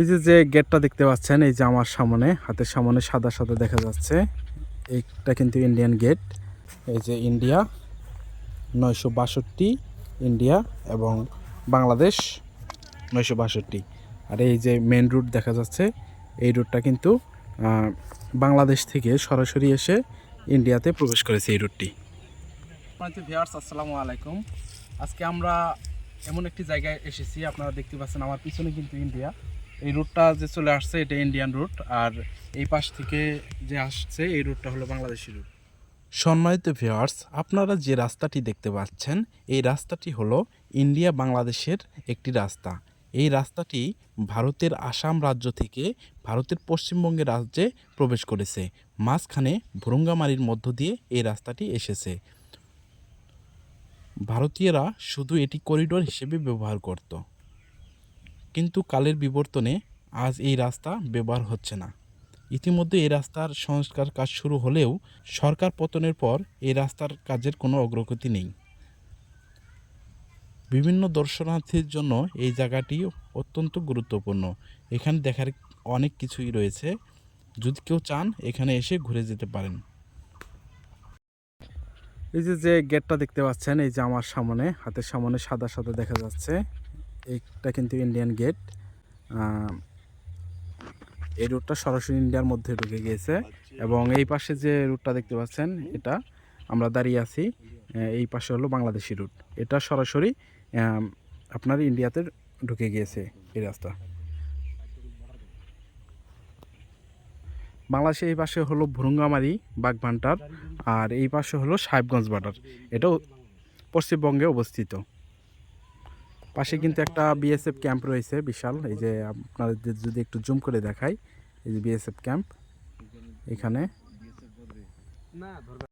এই যে যে গেটটা দেখতে পাচ্ছেন, এই যে আমার সামনে, হাতের সামনে সাদা সাদা দেখা যাচ্ছে। এইটা কিন্তু ইন্ডিয়ান গেট এই যে ইন্ডিয়া নয়শো বাষট্টি ইন্ডিয়া এবং বাংলাদেশ নয়শো বাষট্টি। আর এই যে মেন রুট দেখা যাচ্ছে, এই রুটটা কিন্তু বাংলাদেশ থেকে সরাসরি এসে ইন্ডিয়াতে প্রবেশ করেছে এই রুটটি ভিউয়ার্স আসসালামু আলাইকুম। আজকে আমরা এমন একটি জায়গায় এসেছি, আপনারা দেখতে পাচ্ছেন আমার পিছনে কিন্তু ইন্ডিয়া এই রুটটা যে চলে আসছে, এটা ইন্ডিয়ান রুট আর এই পাশ থেকে যে আসছে, এই রুটটা হলো বাংলাদেশি রুট সম্মানিত ভিওয়ার্স আপনারা যে রাস্তাটি দেখতে পাচ্ছেন, এই রাস্তাটি হলো ইন্ডিয়া বাংলাদেশের একটি রাস্তা। এই রাস্তাটি ভারতের আসাম রাজ্য থেকে ভারতের পশ্চিমবঙ্গের রাজ্যে প্রবেশ করেছে। মাঝখানে ভুরুঙ্গামারির মধ্য দিয়ে এই রাস্তাটি এসেছে। ভারতীয়রা শুধু এটি করিডোর হিসেবে ব্যবহার করত। কিন্তু কালের বিবর্তনে আজ এই রাস্তা ব্যবহার হচ্ছে না। ইতিমধ্যে এই রাস্তার সংস্কার কাজ শুরু হলেও সরকার পতনের পর এই রাস্তার কাজের কোনো অগ্রগতি নেই। বিভিন্ন দর্শনার্থীর জন্য এই জায়গাটি অত্যন্ত গুরুত্বপূর্ণ। এখানে দেখার অনেক কিছুই রয়েছে। যদি কেউ চান, এখানে এসে ঘুরে যেতে পারেন। এই যে যে গেটটা দেখতে পাচ্ছেন, এই যে আমার সামনে, হাতের সামনে সাদা সাদা দেখা যাচ্ছে। এইটা কিন্তু ইন্ডিয়ান গেট এই রুটটা সরাসরি ইন্ডিয়ার মধ্যে ঢুকে গিয়েছে এবং এই পাশে যে রুটটা দেখতে পাচ্ছেন, এটা আমরা দাঁড়িয়ে আছি এই পাশে হলো বাংলাদেশি রুট এটা সরাসরি আপনার ইন্ডিয়াতে ঢুকে গিয়েছে এই রাস্তা। বাংলাদেশে এই পাশে হলো ভুরুঙ্গামারি বাগভান্টার আর এই পাশে হলো সাহেবগঞ্জ বর্ডার এটাও পশ্চিমবঙ্গে অবস্থিত। পাশে কিন্তু একটা বিএসএফ ক্যাম্প রয়েছে বিশাল। এই যে আপনাদের যদি একটু জুম করে দেখাই, এই যে বিএসএফ ক্যাম্প এখানে।